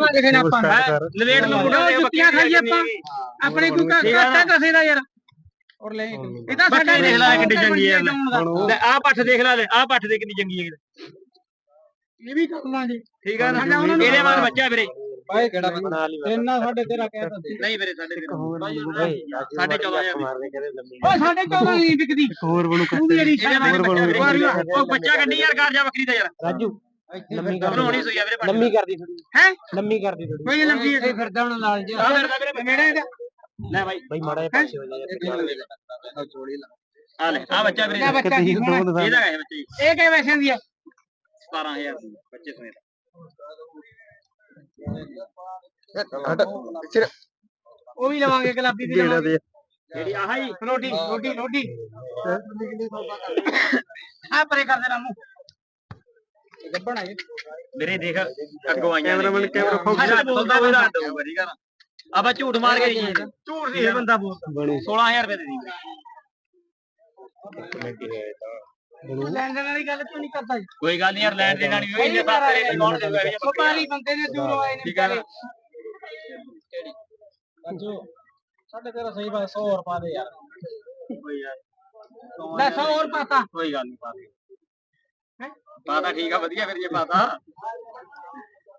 ਲਾਂਗੇ ਫਿਰ ਆਪਾਂ ਲਵੇਟ ਨੂੰ ਲੋ ਜੁੱਤੀਆਂ ਖਾਈ ਆਪਾਂ। ਆਪਣੇ ਕੋਈ ਘਾਟਾ ਕਸੇ ਦਾ ਯਾਰ। ਔਰ ਲੈ ਇਹ ਤਾਂ ਸਾਡਾ ਦੇਖ ਲੈ ਕਿੰਨੀ ਚੰਗੀ ਹੈ ਇਹ ਲੈ ਆਹ ਪੱਠ ਦੇਖ ਲੈ ਆਹ ਪੱਠ ਦੇ ਕਿੰਨੀ ਚੰਗੀ ਹੈ ਵੀ ਕਰ ਲਾਂਗੇ। ਠੀਕ ਆ ਨਾ? ਸਾਡਾ ਉਹਨਾਂ ਨੂੰ ਇਹਦੇ ਮਗਰ ਬੱਚਾ ਵੀਰੇ। ਭਾਈ ਕਿਹੜਾ ਬਣਾ ਲਈ ਇੰਨਾ ਸਾਡੇ ਤੇਰਾ ਕਹਿ ਤਾ ਨਹੀਂ ਵੀਰੇ ਸਾਡੇ ਸਾਡੇ 14000 ਓ ਸਾਡੇ 14 ਨਹੀਂ ਵਿਕਦੀ। ਹੋਰ ਇਹਦੇ ਮਗਰ ਬੱਚਾ ਵੀਰੇ ਉਹ ਬੱਚਾ ਗੱਡੀ ਯਾਰ ਕਰ ਜਾ ਬੱਕਰੀ ਦਾ ਯਾਰ। ਰਾਜੂ। ਲੰਮੀ ਕਰ ਬਣਾਉਣੀ ਸੋਈ ਆ ਵੀਰੇ ਪੱਠ ਲੰਮੀ ਕਰਦੀ ਥੋੜੀ ਹੈ? ਲੰਮੀ ਕਰਦੀ ਥੋੜੀ ਕੋਈ ਲੰਬੀ ਇੱਥੇ ਫਿਰਦਾ ਹੁਣ ਨਾਲ ਜੀ। ਆ ਫਿਰਦਾ ਵੀਰੇ ਮੇਰਾ ਇਹਦਾ ਲੈ ਬਾਈ। ਬਈ ਮਾੜਾ ਜਿਹਾ ਪਾਸੇ ਹੋ ਜਾ ਆ ਲੈ ਆ ਬੱਚਾ ਵੀਰੇ। ਬੱਚਾ ਕੀ ਇਹਦਾ ਹੈ ਬੱਚਾ ਇਹ ਕਿਵੇਂ ਵੈਸੇ ਦੀ ਹੈ 17000 ਦੀ ਬੱਚੇ ਸਮੇਤ ਉਹ ਵੀ ਲਵਾਂਗੇ ਗੁਲਾਬੀ ਵੀ ਲਵਾਂਗੇ। ਜਿਹੜੀ ਆਹ ਹੀ ਰੋਟੀ ਰੋਟੀ ਰੋਟੀ। ਆ ਪਰੇ ਕਰ ਦੇ ਰਾਮੂ। ਗੱਬਣ ਆ ਵੀਰੇ ਦੇਖ ਅੱਗੋਂ ਆਈਆਂ ਕੈਮਰਾਮੈਨ ਕੈਮਰਾ ਫੋਕਸ ਬੋਲਦਾ ਹੋਇਆ ਰਾਤ ਹੋਊਗਾ ਠੀਕ ਆ ਨਾ। ਆਪਾਂ ਝੂਠ ਮਾਰ ਕੇ ਨਹੀਂ ਝੂਠ ਨਹੀਂ ਇਹ ਬੰਦਾ ਬਣੀ 16000 ਰੁਪਏ ਦੇ ਦੀ ਲੈਣ ਦੇਣ ਵਾਲੀ ਗੱਲ ਕਿਉਂ ਨਹੀਂ ਕਰਦਾ ਜੀ? ਕੋਈ ਗੱਲ ਨਹੀਂ ਯਾਰ ਲੈਣ ਦੇਣ ਵਾਲੀ ਹੋਈ ਜੇ ਬਾਤ ਕਰੇ ਕੌਣ ਦੇਊਗਾ ਇਹ ਵਪਾਰੀ ਬੰਦੇ ਨੇ ਦੂਰੋਂ ਆਏ ਨੇ ਠੀਕ ਆ ਨਾ। ਅੱਜੋ ਸਾਡੇ ਤੇਰਾ ਸਹੀ ਬਾਤ 100 ਰੁਪਾ ਦੇ ਯਾਰ। ਕੋਈ ਯਾਰ ਲੈ 100 ਹੋਰ ਪਾਤਾ ਕੋਈ ਗੱਲ ਨਹੀਂ ਪਾਤਾ ਪਾਤਾ ਠੀਕ ਆ ਵਧੀਆ ਫਿਰ ਜੇ ਪਾਤਾ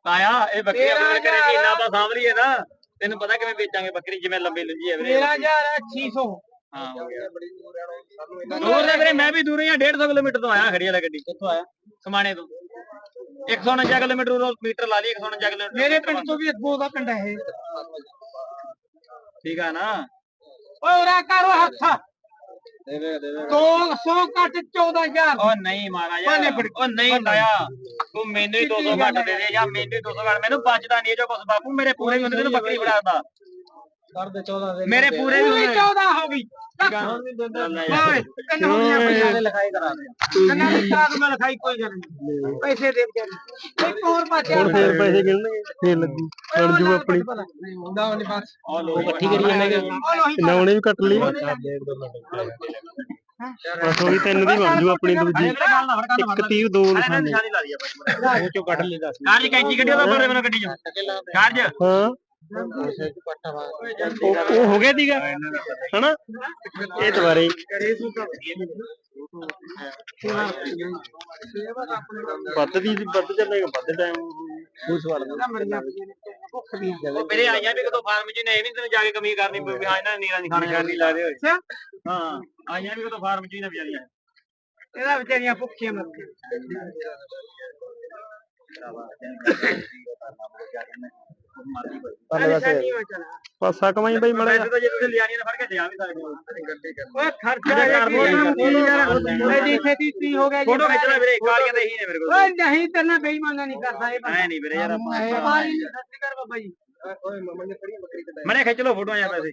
ਤਾਇਆ ਇਹ ਬੱਕਰੀ ਆਪਣੇ ਕਰੇ ਮਹੀਨਾ ਆਪਾਂ ਸਾਂਭ ਲਈਏ ਨਾ ਤੈਨੂੰ ਪਤਾ ਕਿਵੇਂ ਵੇਚਾਂਗੇ ਬੱਕਰੀ ਜਿਵੇਂ ਲੰਬੀ ਲੁੰਜੀ ਹੈ ਵੀਰੇ ਮੇਰਾ ਯਾਰ 600 ਹਾਂ ਹੋ ਗਿਆ। ਦੂਰ ਦੇ ਵੀਰੇ ਮੈਂ ਵੀ ਦੂਰ ਹੀ ਆ 150 ਕਿਲੋਮੀਟਰ ਤੋਂ ਆਇਆ ਖੜੀ ਵਾਲਾ ਗੱਡੀ। ਕਿੱਥੋਂ ਆਇਆ? ਸਮਾਣੇ ਤੋਂ। 149 ਕਿਲੋਮੀਟਰ ਉਰੋਂ ਮੀਟਰ ਲਾ ਲਈ 149 ਕਿਲੋਮੀਟਰ ਮੇਰੇ ਪਿੰਡ ਤੋਂ ਵੀ ਅੱਗੋਂ ਦਾ ਪਿੰਡ ਹੈ ਇਹ। ਠੀਕ ਆ ਨਾ। ਓਏ ਉਰਾ ਕਰੋ ਹੱਥ 200 ਘੱਟ 14000 ਉਹ ਨਹੀਂ ਮਹਾਰਾਜ ਉਹ ਨਹੀਂ ਤਾਇਆ ਤੂੰ ਮੈਨੂੰ ਹੀ 200 ਘੱਟ ਦੇ ਦੇ ਜਾਂ ਮੈਨੂੰ ਹੀ 200 ਘੱਟ। ਮੈਨੂੰ ਬਚਦਾ ਨਹੀਂ ਜੋ ਕੁਛ ਬਾਪੂ ਮੇਰੇ ਪੂਰੇ ਹੁੰਦੇ ਤੈਨੂੰ ਬੱਕਰੀ ਫੜਾਦਾ ਕਰ ਦੇ 14 ਦੇ ਮੇਰੇ ਪੂਰੇ ਵੀ ਪੂਰੀ ਹੁੰਦੇ 14 ਹੋ ਗਈ। ਓਏ ਕੰਨ ਹੋ ਗਿਆ ਪੈਸੇ ਲਿਖਾਈ ਕਰਾ ਦੇ। ਕੰਨਾਂ ਦੀ ਸਾਥ ਮੈਂ ਲਿਖਾਈ ਕੋਈ ਗੱਲ ਨਹੀਂ। ਪੈਸੇ ਦੇ ਵਿਚਾਰੇ ਇੱਕ ਹੋਰ ਪਾਸੇ ਹੁਣ ਫੇਰ ਪੈਸੇ ਗਿਣਨਗੇ। ਫੇਰ ਲੱਗੂ। ਅੜ ਜੂ ਆਪਣੀ। ਹੁੰਦਾ ਨਹੀਂ ਬਸ। ਉਹ ਲੋਕ ਇਕੱਠੀ ਕਰੀ ਲੋਹੀ ਕਿੰਨਾ ਉਹਨੇ ਵੀ ਕੱਟ ਲਈ? ਬਸ ਉਹੀ ਤਿੰਨ ਦੀ ਬਣ ਜੂ ਆਪਣੀ ਦੂਜੀ। ਇੱਕ 30 ਦੋ ਨਿਸ਼ਾਨੇ ਨਿਸ਼ਾਨੀ ਲਾ ਲਈ ਆਪਾਂ ਉਹ ਚੋਂ ਕੱਢ ਲਈ ਦੱਸ। ਕਾਰਜ ਕੈਂਚੀ ਕੱਢਿਓ ਤਾਂ ਬਾਰੇ ਮੈਨੂੰ ਗੱਡੀ ਚੋਂ ਕਾਰਜ ਹਾਂ। ਉਹ ਉਹ ਹੋ ਗਿਆ ਦੀਗਾ ਹਨਾ? ਇਹ ਦੁਬਾਰੇ ਵੱਧ ਦੀ ਵੱਧ ਚੱਲੇਗਾ ਵੱਧ ਟਾਈਮ ਉਹ ਸਵਾਲ ਭੁੱਖ ਵੀ ਆ ਉਹ ਮੇਰੇ ਆਈਆਂ ਵੀ ਕਦੋਂ ਫਾਰਮ 'ਚ ਨੇ ਇਹ ਵੀ ਤੈਨੂੰ ਜਾ ਕੇ ਕਮੀ ਕਰਨੀ ਪਊ ਵੀ ਹਾਂ ਇਹਨਾਂ ਨੇ ਨੀਰਾ ਨਹੀਂ ਖਾਣ ਕਰਨੀ। ਲਾ ਦੇ ਹੋਏ ਅੱਛਾ ਹਾਂ ਆਈਆਂ ਵੀ ਕਦੋਂ ਫਾਰਮ 'ਚ ਹੀ ਨੇ ਵਿਚਾਰੀਆਂ। ਇਹਦਾ ਵਿਚਾਰੀਆਂ ਭੁੱਖੀਆਂ ਮਰ ਗਈਆਂ ਪਾਸਾ। ਕਮਾਈ ਬਈ ਮੜਾ ਵੈਸੇ ਤਾਂ ਜੇ ਤੁਸੀਂ ਲਿਆਣੀ ਨਾ ਫੜ ਕੇ ਜਾ ਵੀ ਸਕਦੇ ਹੋ ਓਏ ਖਰਚਾ ਇਹ ਕੀ ਯਾਰ। ਐਡੀ ਛੇਤੀ ਕੀ ਹੋ ਗਿਆ ਜੀ। ਫੋਟੋ ਖਿੱਚ ਲੈ ਵੀਰੇ ਕਾਲੀਆਂ ਤਾਂ ਇਹੀ ਨੇ ਮੇਰੇ ਕੋਲ। ਓਏ ਨਹੀਂ ਤੇਰੇ ਬੇਈਮਾਨਾ ਨਹੀਂ ਕਰਦਾ ਇਹ ਐ ਨਹੀਂ ਵੀਰੇ ਯਾਰ ਆਪਾਂ ਵਪਾਰੀ ਸੱਚੀ ਕਰ ਬਾਬਾ ਜੀ। ਮਨੇ ਖਿੱਚ ਲਓ ਫੋਟੋਆਂ ਜਾਂ ਪੈਸੇ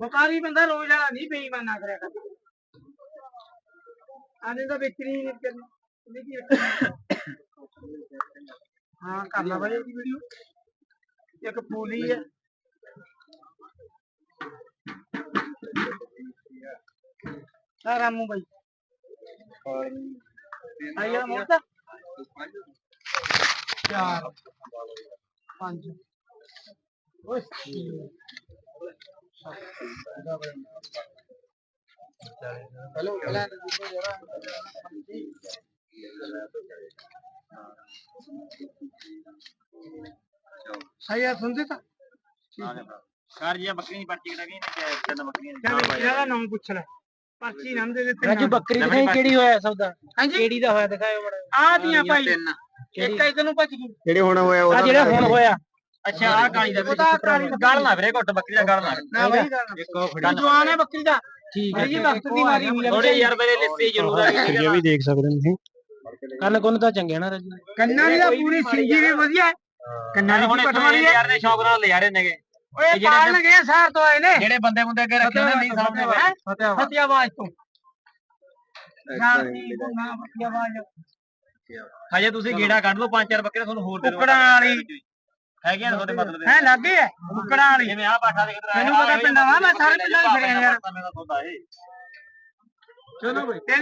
ਵਪਾਰੀ ਬੰਦਾ ਰੋਜ਼ ਵਾਲਾ ਨਹੀਂ ਬੇਈਮਾਨਾ ਕਰਿਆ ਕਰ ਆਨੇ ਤਾਂ ਵਿਕਰੀ ਨਹੀਂ ਕਰਨੀ ਇਹਦੀ ਕੀ ਹਾਂ ਕਰ ਲਾ ਬਾਈ ਇਹਦੀ ਵੀਡੀਓ। ਇੱਕ ਪੂਲੀ ਹੈ। ਆ ਰਾਮੂ ਬਾਈ। ਆਇਆ ਮੋਟਾ ਚਾਰ। ਪੰਜ। ਓਏ ਹੈਲੋ ਸਹੀ ਆ ਸੁਣਦੇ ਤਾਂ? ਕਾਰ ਜੀ ਬੱਕਰੀ ਦੀ ਪਰਚੀ ਕਟਾ ਗਈ ਨੇ ਤਿੰਨ ਬੱਕਰੀਆਂ ਦੀ? ਚੱਲ ਇਹਦਾ ਨਾਮ ਪੁੱਛ ਲੈ। ਪਰਚੀ ਨਾਮ ਦੇ ਦਿੱਤੇ ਰਾਜੂ ਬੱਕਰੀ ਦਿਖਾਈ ਕਿਹੜੀ ਹੋਇਆ ਸੌਦਾ? ਹਾਂਜੀ? ਕਿਹੜੀ ਦਾ ਹੋਇਆ ਦਿਖਾਇਓ ਮੜਾ ਆ ਦੀਆਂ ਭਾਈ। ਇੱਕ ਇੱਕ ਨੂੰ ਭੱਜ ਗਈ ਜਿਹੜੇ ਹੁਣ ਹੋਇਆ ਆ ਜਿਹੜਾ ਹੁਣ ਹੋਇਆ। ਅੱਛਾ ਆ ਕਾਲੀ ਦਾ ਉਹਦਾ ਕਾਲੀ ਦਾ ਗਲ ਨਾ ਵੀਰੇ ਘੁੱਟ ਬੱਕਰੀ ਦਾ ਗਲ ਨਾ। ਨਾ ਭਾਈ ਦਾ ਜਵਾਨ ਹੈ ਬੱਕਰੀ ਦਾ। ਠੀਕ ਇਹ ਜੀ ਵਕਤ ਦੀ ਮਾਰੀ ਹੋਈ ਹੈ ਥੋੜੇ ਯਾਰ ਮੇਰੇ ਲਿੱਤੀ ਜ਼ਰੂਰ ਆ। ਗਈ ਇਹ ਵੀ ਦੇਖ ਸਕਦੇ ਹੋ ਤੁਸੀਂ। ਕੰਨ ਕੁੰਨ ਤਾਂ ਚੰਗੇ ਨਾ ਰਾਜੂ। ਕੰਨਾਂ ਦੀ ਤਾਂ ਪੂਰੀ ਸਿੰਗੀ ਵੀ ਵਧੀਆ ਹੈ। ਕੰਨਾਂ ਦੀ ਪਟਵਾਰੀ ਹੈ ਯਾਰ ਨੇ ਸ਼ੌਕ ਨਾਲ ਲਿਆ ਰਹੇ ਨੇਗੇ। ਓਏ ਪਾਲ ਲਗੇ ਸਾਰ ਤੋਂ ਆਏ ਨੇ। ਜਿਹੜੇ ਬੰਦੇ ਬੰਦੇ ਅੱਗੇ ਰੱਖੇ ਨੇ ਨਹੀਂ ਸਾਹਮਣੇ ਹੈਂ? ਫਤਿਆਬਾਦ ਤੋਂ। ਜਾਤੀ ਗੁਨਾ ਫਤਿਆਬਾਦ ਹਜੇ ਤੁਸੀਂ ਗੇੜਾ ਕੱਢ ਲਓ ਪੰਜ ਚਾਰ ਬੱਕਰੇ ਤੁਹਾਨੂੰ ਹੋਰ ਦੇ ਕੁੱਕੜਾਂ ਵਾਲੀ। ਹੈਗੇ ਆ ਤੁਹਾਡੇ ਮਤਲਬ ਹੈ ਲੱਗੇ ਹੈ ਕੁੱਕੜਾਂ ਵਾਲੀ। ਜਿਵੇਂ ਆ ਬਾਠਾ ਦੇ ਕਿਧਰ ਮੈਨੂੰ ਪਤਾ ਪਿੰਡਾਂ ਦਾ, ਮੈਂ ਸਾਰੇ ਪਿੰਡਾਂ 'ਚ ਫਿਰਿਆ ਯਾਰ। ਮੇਰਾ ਚਲੋ ਬਈ।